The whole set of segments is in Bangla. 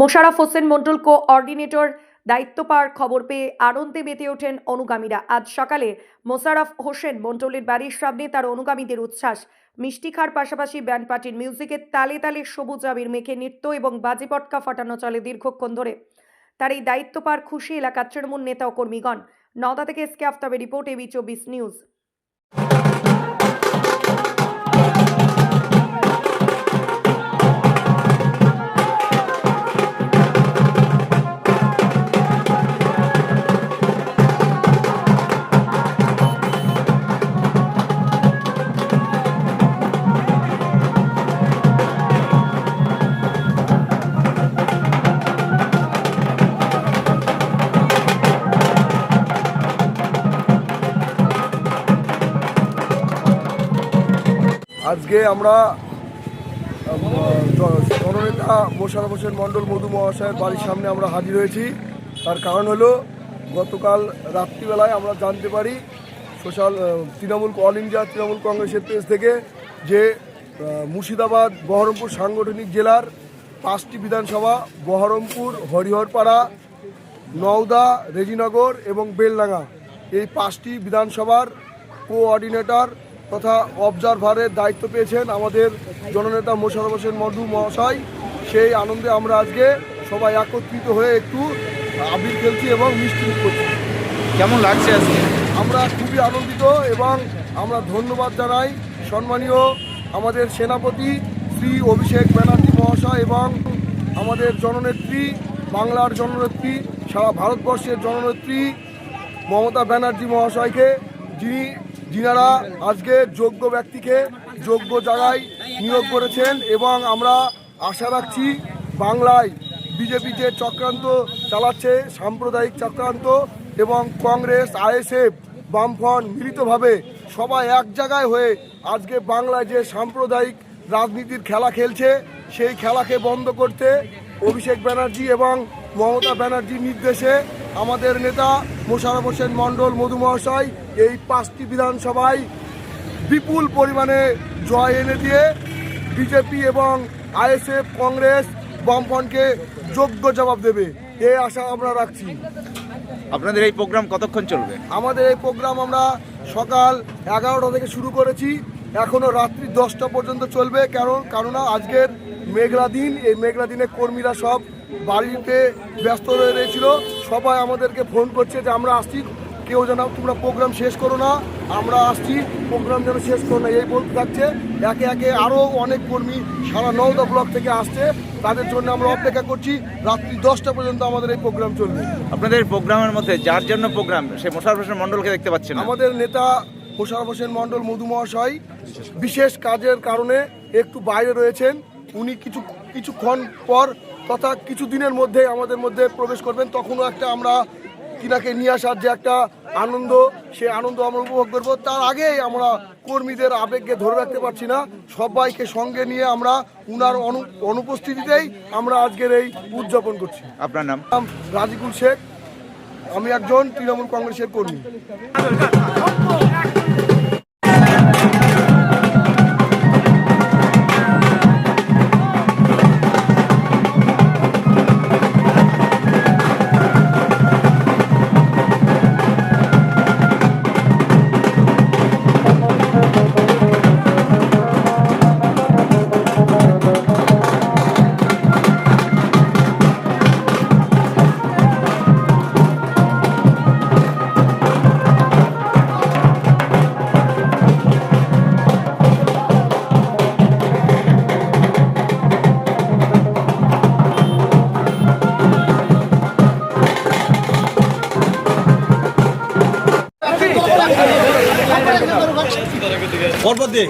মোশাররফ হোসেন মন্ডল কোঅর্ডিনেটর দায়িত্ব পাওয়ার খবর পেয়ে আনন্দে মেতে ওঠেন অনুগামীরা। আজ সকালে মোশারফ হোসেন মন্ডলের বাড়ির সামনে তার অনুগামীদের উচ্ছ্বাস। মিষ্টি খাওয়ার পাশাপাশি ব্যান্ড পার্টির মিউজিকের তালে তালে সবুজ আবির মেখে নৃত্য এবং বাজি পটকা ফাটানো চলে দীর্ঘক্ষণ ধরে। তার এই দায়িত্ব পাওয়ার খুশি এলাকার তৃণমূল নেতা ও কর্মীগণ। নওদা থেকে এসকে আফতাবের রিপোর্ট এবি চব্বিশ নিউজ। আজকে আমরা জননেতা মোশারফ হোসেন মণ্ডল মধু মহাশয়ের বাড়ির সামনে আমরা হাজির হয়েছি। তার কারণ হলো, গতকাল রাত্রিবেলায় আমরা জানতে পারি, social Trinamool, all India Trinamool কংগ্রেসের পেজ থেকে যে মুর্শিদাবাদ, বহরমপুর সাংগঠনিক জেলার পাঁচটি বিধানসভা, বহরমপুর, হরিহরপাড়া, নওদা, রেজিনগর এবং বেলডাঙ্গা। এই পাঁচটি বিধানসভার কোঅর্ডিনেটর তথা অবজারভারের দায়িত্ব পেয়েছেন আমাদের জননেতা মোশারফ হোসেন মধু মহাশয়। সেই আনন্দে আমরা আজকে সবাই একত্রিত হয়ে একটু আবির খেলছি এবং মিষ্টি করছি। কেমন লাগছে আজকে? আমরা খুবই আনন্দিত এবং আমরা ধন্যবাদ জানাই সম্মানীয় আমাদের সেনাপতি শ্রী অভিষেক ব্যানার্জি মহাশয় এবং আমাদের জননেত্রী বাংলার জননেত্রী সারা ভারতবর্ষের জননেত্রী মমতা ব্যানার্জি মহাশয়কে যিনি যিনারা আজকে যোগ্য ব্যক্তিকে যোগ্য জায়গায় নিয়োগ করেছেন এবং আমরা আশা রাখছি বাংলায় বিজেপি যে চক্রান্ত চালাচ্ছে, সাম্প্রদায়িক চক্রান্ত এবং কংগ্রেস, আইএসএফ, বামফ্রন্ট মিলিতভাবে সবাই এক জায়গায় হয়ে আজকে বাংলায় যে সাম্প্রদায়িক রাজনীতির খেলা খেলছে, সেই খেলাকে বন্ধ করতে অভিষেক ব্যানার্জি এবং মমতা ব্যানার্জির নির্দেশে আমাদের নেতা মোশারফ হোসেন মণ্ডল মধু মহাশয় এই পাঁচটি বিধানসভায় বিপুল পরিমাণে জয় এনে দিয়ে বিজেপি এবং আইএসএফ কংগ্রেস বামফ্রন্টকে যোগ্য জবাব দেবে। এই আশা আমরা রাখছি। আপনাদের এই প্রোগ্রাম কতক্ষণ চলবে? আমাদের এই প্রোগ্রাম আমরা সকাল এগারোটা থেকে শুরু করেছি। এখনও রাত্রি দশটা পর্যন্ত চলবে। কারণ কেননা আজকের মেঘলা দিন। এই মেঘলা দিনে কর্মীরা সব বাড়িতে ব্যস্ত হয়ে রয়েছিল। সবাই আমাদেরকে ফোন করছে যে আমরা আসছি কেউ যেন তোমরা প্রোগ্রাম শেষ করো না আমরা আসছি প্রোগ্রাম যেন শেষ করো না এই বলতে থাকছে একে একে আরও অনেক কর্মী সারা নওদা ব্লক থেকে আসছে তাদের জন্য আমরা অপেক্ষা করছি রাত্রি দশটা পর্যন্ত আমাদের এই প্রোগ্রাম চলবে। আপনাদের প্রোগ্রামের মধ্যে যার জন্য প্রোগ্রাম সে মোশারফ হোসেন মন্ডলকে দেখতে পাচ্ছেন আমাদের নেতা মোশারফ হোসেন মণ্ডল মধু মহাশয় বিশেষ কাজের কারণে একটু বাইরে রয়েছেন। উনি কিছু কিছুক্ষণ পর তথা কিছু দিনের মধ্যে আমাদের মধ্যে প্রবেশ করবেন তখনও একটা আমরা তিনাকে নিয়ে আসার যে একটা আনন্দ সে আনন্দ আমরা উপভোগ করব। তার আগেই আমরা কর্মীদের আবেগকে ধরে রাখতে পারছি না। সবাইকে সঙ্গে নিয়ে আমরা উনার অনু অনুপস্থিতিতেই আমরা আজকের এই উদযাপন করছি। আপনার নাম? নাম রাজিকুল শেখ। আমি একজন তৃণমূল কংগ্রেসের কর্মী। পরপর দে।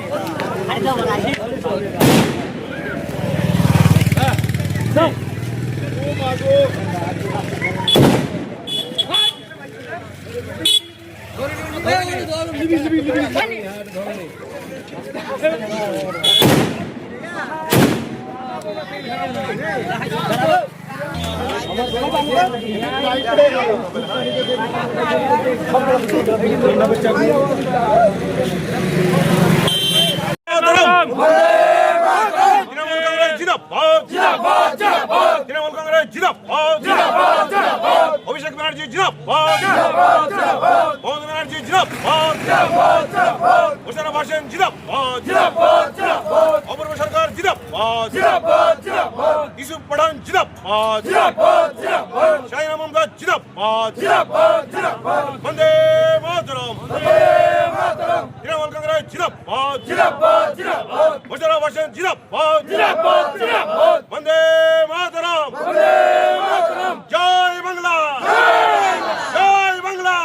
তৃণমূল কংগ্রেস জিন্দাবাদ তৃণমূল কংগ্রেস জিন্দাবাদ অভিষেক ব্যানার্জি জিন্দাবাদ মমতা ব্যানার্জি জিন্দাবাদ মোশারফ হোসেন জিন্দাবাদ অপূর্ব সরকার জিন্দাবাদ ইউসুফ পাঠান জিন্দাবাদ শাহিনা মমতাজ জিন্দাবাদ বন্দে মাতরম তৃণমূল কংগ্রেস জিন্দাবাদ মোশারফ হোসেন জিন্দাবাদ বন্দে মাতরম জয় বাংলা জয় বাংলা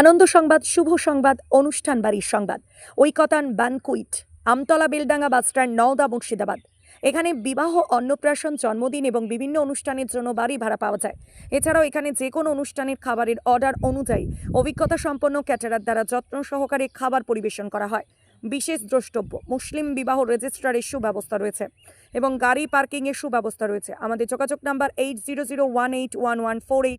আনন্দ সংবাদ, শুভ সংবাদ, অনুষ্ঠান বাড়ির সংবাদ। Oikotan banquet, Amtala Beldanga bus stand Nowda Murshidabad. এখানে বিবাহ, অন্নপ্রাশন, জন্মদিন এবং বিভিন্ন অনুষ্ঠানের জন্য বাড়ি ভাড়া পাওয়া যায়। এছাড়াও এখানে যে কোনো অনুষ্ঠানের খাবারের অর্ডার অনুযায়ী অভিজ্ঞতা সম্পন্ন ক্যাটারার দ্বারা যত্ন সহকারে খাবার পরিবেশন করা হয়। বিশেষ দ্রষ্টব্য। মুসলিম বিবাহ রেজিস্ট্রারের সুব্যবস্থা রয়েছে এবং গাড়ি পার্কিংয়ের সুব্যবস্থা রয়েছে। আমাদের যোগাযোগ number eight zero zero one eight one one four eight